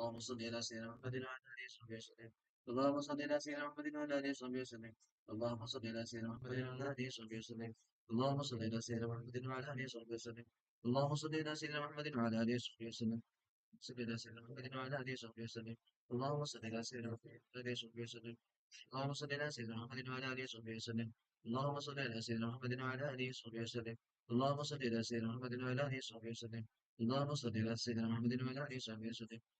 اللهم صل على سيدنا محمد وعلى اله وصحبه وسلم اللهم صل على سيدنا محمد وعلى اله وصحبه وسلم اللهم صل على سيدنا محمد وعلى اله وصحبه وسلم اللهم صل على سيدنا محمد وعلى اله وصحبه وسلم اللهم صل على سيدنا محمد وعلى اله وصحبه وسلم صل على سيدنا محمد وعلى اله وصحبه وسلم اللهم صل على سيدنا محمد وعلى اله وصحبه وسلم اللهم صل على سيدنا محمد وعلى اله وصحبه وسلم اللهم صل على سيدنا محمد وعلى اله وصحبه وسلم اللهم صل على سيدنا محمد وعلى اله وصحبه وسلم اللهم صل على سيدنا محمد وعلى اله وصحبه وسلم